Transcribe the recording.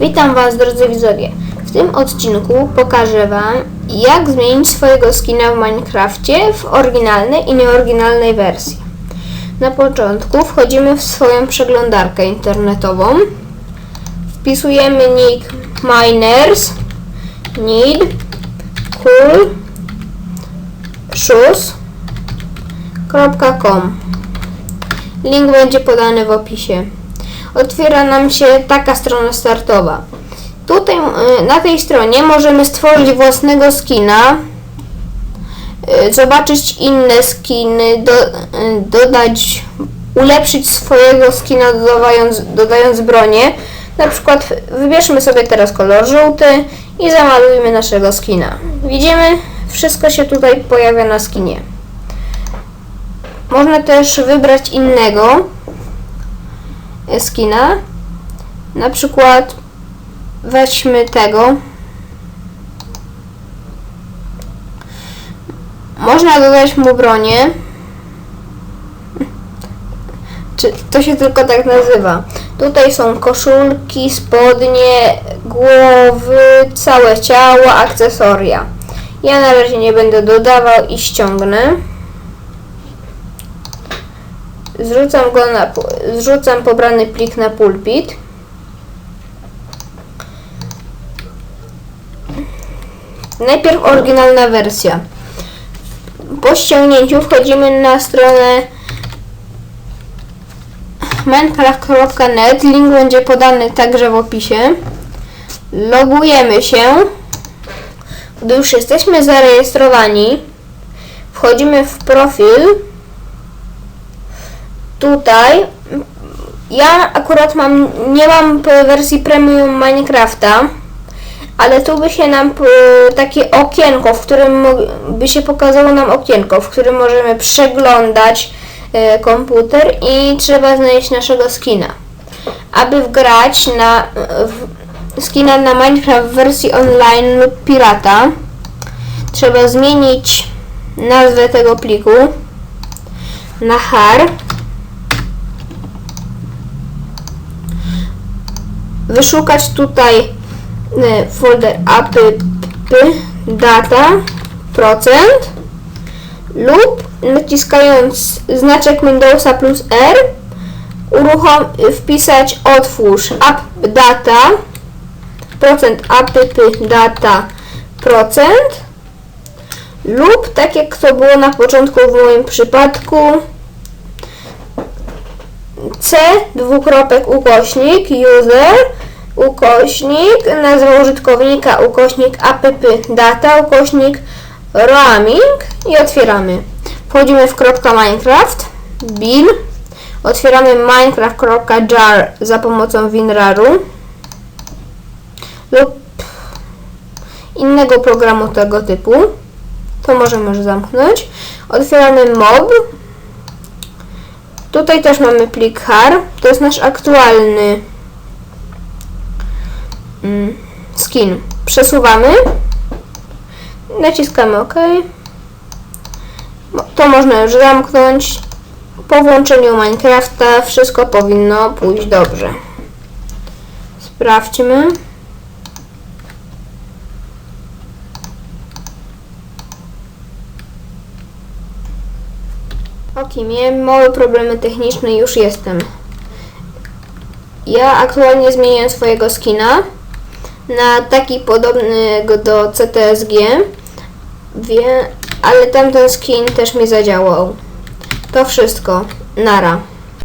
Witam Was drodzy widzowie. W tym odcinku pokażę Wam jak zmienić swojego skina w Minecrafcie w oryginalnej i nieoryginalnej wersji. Na początku wchodzimy w swoją przeglądarkę internetową. Wpisujemy nick miners need cool shoes.com Link będzie podany w opisie. Otwiera nam się taka strona startowa. Tutaj y, na tej stronie możemy stworzyć własnego skina, y, zobaczyć inne skiny, do, y, dodać, ulepszyć swojego skina dodając, dodając bronię. Na przykład wybierzmy sobie teraz kolor żółty i zamalujmy naszego skina. Widzimy, wszystko się tutaj pojawia na skinie. Można też wybrać innego skina. Na przykład weźmy tego. Można dodać mu bronię. Czy to się tylko tak nazywa? Tutaj są koszulki, spodnie, głowy, całe ciało, akcesoria. Ja na razie nie będę dodawał i ściągnę. Zrzucam go na, zrzucam pobrany plik na pulpit. Najpierw oryginalna wersja. Po ściągnięciu wchodzimy na stronę minecraft.net. Link będzie podany także w opisie. Logujemy się. Gdy już jesteśmy zarejestrowani, wchodzimy w profil tutaj ja akurat mam, nie mam wersji premium Minecrafta, ale tu by się nam takie okienko, w którym by się pokazało nam okienko, w którym możemy przeglądać e, komputer i trzeba znaleźć naszego skina. Aby wgrać na w, skina na Minecraft w wersji online lub pirata, trzeba zmienić nazwę tego pliku na har wyszukać tutaj e, folder app data procent lub naciskając znaczek Windowsa plus R uruchom, wpisać otwórz app data procent app data procent lub tak jak to było na początku w moim przypadku C dwukropek ukośnik user ukośnik nazwa użytkownika ukośnik app data ukośnik roaming i otwieramy. Wchodzimy w kropka Minecraft bin otwieramy minecraft.jar za pomocą WinRARu lub innego programu tego typu. To możemy już zamknąć. Otwieramy mob Tutaj też mamy plik har. To jest nasz aktualny mm, skin. Przesuwamy. Naciskamy OK. To można już zamknąć. Po włączeniu Minecrafta wszystko powinno pójść dobrze. Sprawdźmy. Ok, miałem małe problemy techniczne już jestem. Ja aktualnie zmieniłem swojego skina na taki podobny do CTSG, wie, ale tamten skin też mi zadziałał. To wszystko. Nara.